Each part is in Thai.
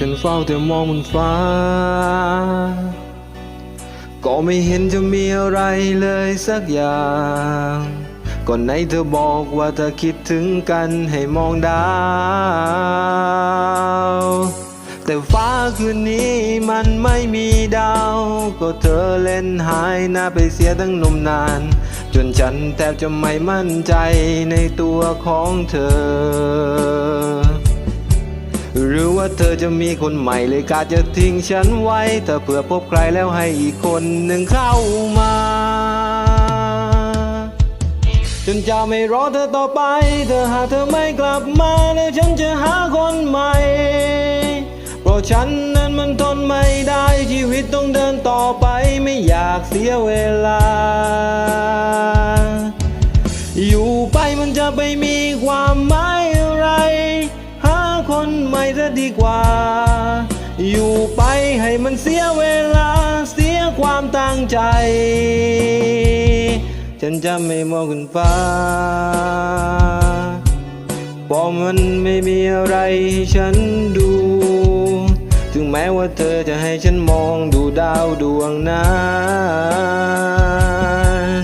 ฉันเฝ้าแต่มองบนฟ้า ก็ไม่เห็นจะมีอะไรเลยสักอย่างก่อนไหนเธอบอกว่าเธอคิดถึงกันให้มองดาว แต่ฟ้าคืนนี้มันไม่มีดาว ก็เธอเล่นหายหน้าไปเสียตั้งนมนาน จนฉันแทบจะไม่มั่นใจในตัวของเธอ รือว่าเธอจะมีคนใหม่เลยกาจะทิ้งฉันไว้แต่เผื่อพบใครแล้วให้อีกคนหนึ่งเข้ามาจนจะไม่รอเธอต่อไป เธอหากเธอไม่กลับมาแล้วฉันจะหาคนใหม่ เพราะฉันนั้นมันทนไม่ได้ชีวิตต้องเดินต่อไปไม่อยากเสียเวลา ใหม่จะดีกว่า อยู่ไปให้มันเสียเวลาเสียความตั้งใจ ฉันจะไม่มองขึ้นฟ้าเพราะมันไม่มีอะไรให้ฉันดู ถึงแม้ว่าเธอจะให้ฉันมองดูดาวดวงนั้น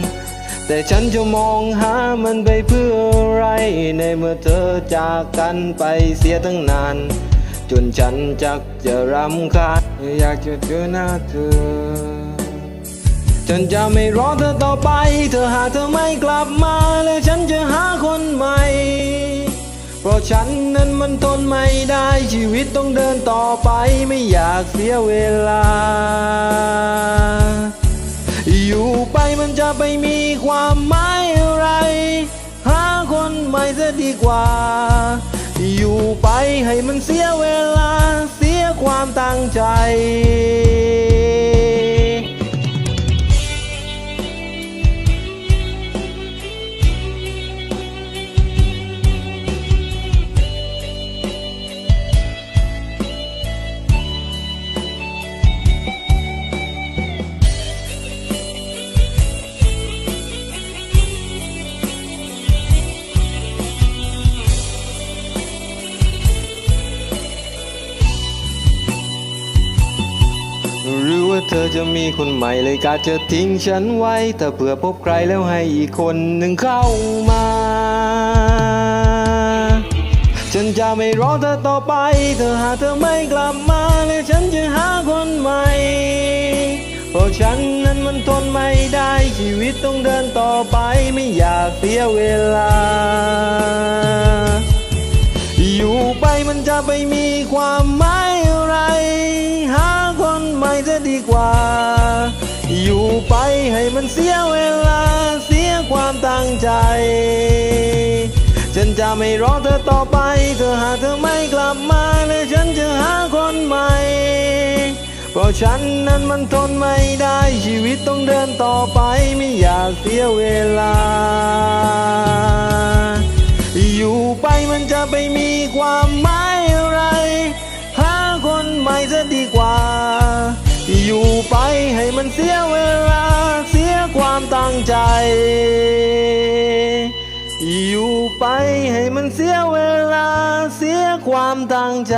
แต่ฉันจะมองห มันไปเพื่ออะไรในเมื่อเธอจากกันไปเสียตั้งนาน จนฉันจักจะรำคาญอยากจะเจอหน้าเธอ ฉันจะไม่รอเธอต่อไป เธอหากเธอไม่กลับมา แล้วฉันจะหาคนใหม่ เพราะฉันนั้นมันทนไม่ได้ชีวิตต้องเดินต่อไปไม่อยากเสียเวลาอยู่ไปมันจะไปมีความหมาย หม่จะดีกว่า อยู่ไปให้มันเสียเวลาเสียความตั้งใจ ว่าเธอจะมีคนใหม่เลยกาจะทิ้งฉันไว้ แต่เผื่อพบใครแล้วให้อีกคนหนึ่งเข้ามา ฉันจะไม่รอเธอต่อไป เธอหากเธอไม่กลับมาแล้วฉันจะหาคนใหม่เพราะฉันนั้นมันทนไม่ได้ชีวิตต้องเดินต่อไปไม่อยากเสียเวลา อยู่ไปมันจะไปมีความ มันเสียเวลาเสียความตั้งใจ ฉันจะไม่รอเธอต่อไป เธอหากเธอไม่กลับมาแล้วฉันจะหาคนใหม่ เพราะฉันนั้นมันทนไม่ได้ชีวิตต้องเดินต่อไปไม่อยากเสียเวลา อยู่ไปมันจะไปมีความหมาย อยู่ไปให้มันเสียเวลาเสียความตั้งใจ